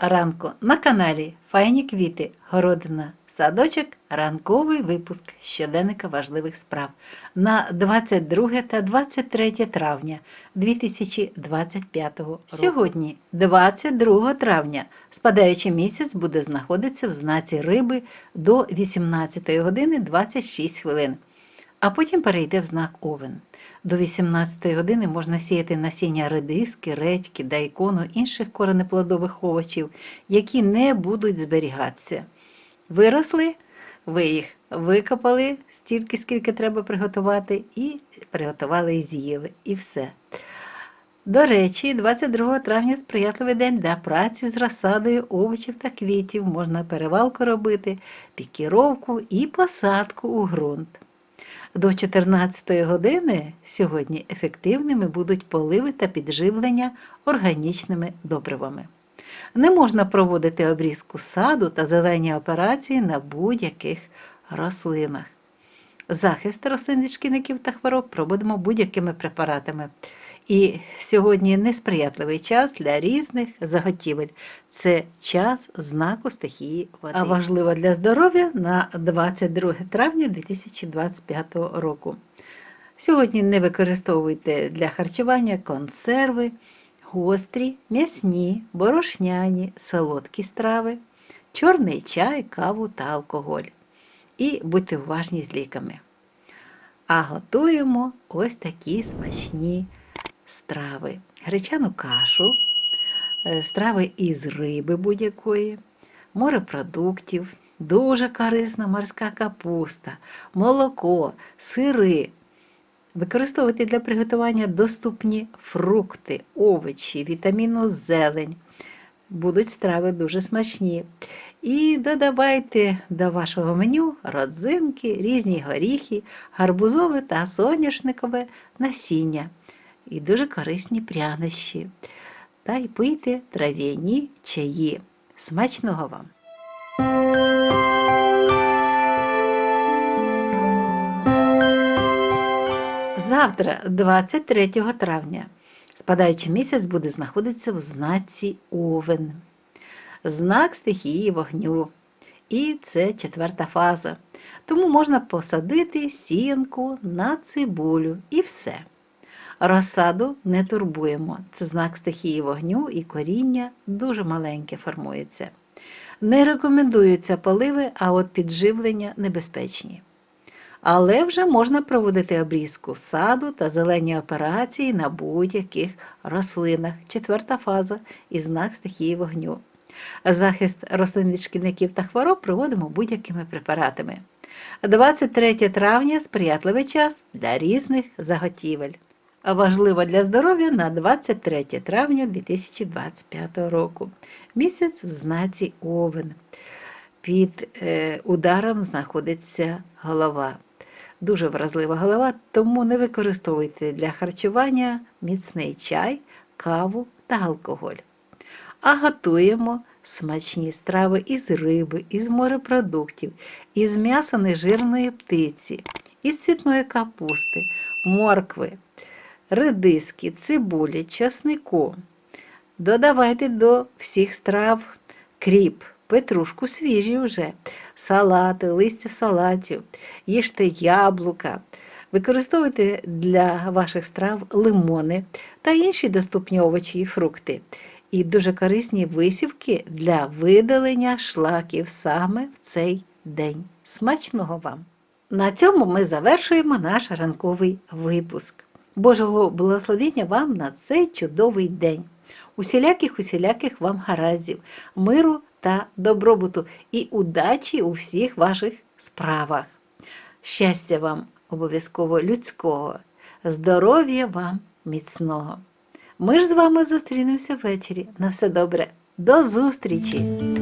ранку на каналі Файні квіти, городина, садочок, ранковий випуск щоденника важливих справ на 22 та 23 травня 2025 року. Сьогодні, 22 травня, спадаючий місяць буде знаходитися в знаці риби до 18 години 26 хвилин, а потім перейде в знак Овен. До 18 години можна сіяти насіння редиски, редьки, дайкону, інших коренеплодових овочів, які не будуть зберігатися. Виросли, ви їх викопали стільки, скільки треба приготувати, і приготували і з'їли, і все. До речі, 22 травня сприятливий день для праці з розсадою овочів та квітів. Можна перевалку робити, пікіровку і посадку у ґрунт. До 14 години сьогодні ефективними будуть поливи та підживлення органічними добривами. Не можна проводити обрізку саду та зелені операції на будь-яких рослинах. Захист рослин від шкідників та хвороб проводимо будь-якими препаратами. І сьогодні несприятливий час для різних заготівель. Це час знаку стихії води. А важливо для здоров'я на 22 травня 2025 року. Сьогодні не використовуйте для харчування консерви, гострі, м'ясні, борошняні, солодкі страви, чорний чай, каву та алкоголь. І будьте уважні з ліками. А готуємо ось такі смачні страви. Гречану кашу, е, страви із риби будь-якої, морепродуктів, дуже корисна морська капуста, молоко, сири. Використовуйте для приготування доступні фрукти, овочі, вітамінну зелень. Будуть страви дуже смачні. І додавайте до вашого меню родзинки, різні горіхи, гарбузове та соняшникове насіння і дуже корисні прянощі. Та й пийте трав'яні чаї. Смачного вам! Завтра, 23 травня, спадаючий місяць буде знаходитися в знаці Овен. Знак стихії вогню. І це четверта фаза. Тому можна посадити сіянку на цибулю і все. Розсаду не турбуємо. Це знак стихії вогню і коріння дуже маленьке формується. Не рекомендуються поливи, а от підживлення небезпечні. Але вже можна проводити обрізку саду та зелені операції на будь-яких рослинах. Четверта фаза і знак стихії вогню. Захист рослин від шкідників та хвороб проводимо будь-якими препаратами. 23 травня сприятливий час для різних заготівель. Важливо для здоров'я на 23 травня 2025 року. Місяць в знаці Овен. Під е, ударом знаходиться голова. Дуже вразлива голова, тому не використовуйте для харчування міцний чай, каву та алкоголь. А готуємо смачні страви із риби, із морепродуктів, із м'яса нежирної птиці, із цвітної капусти, моркви, редиски, цибулі, часнику. Додавайте до всіх страв кріп, петрушку свіжі вже, салати, листя салатів, їжте яблука. Використовуйте для ваших страв лимони та інші доступні овочі і фрукти. І дуже корисні висівки для видалення шлаків саме в цей день. Смачного вам! На цьому ми завершуємо наш ранковий випуск. Божого благословення вам на цей чудовий день. Усіляких усіляких вам гараздів, миру та добробуту і удачі у всіх ваших справах. Щастя вам обов'язково людського, здоров'я вам міцного. Ми ж з вами зустрінемося ввечері. На все добре. До зустрічі!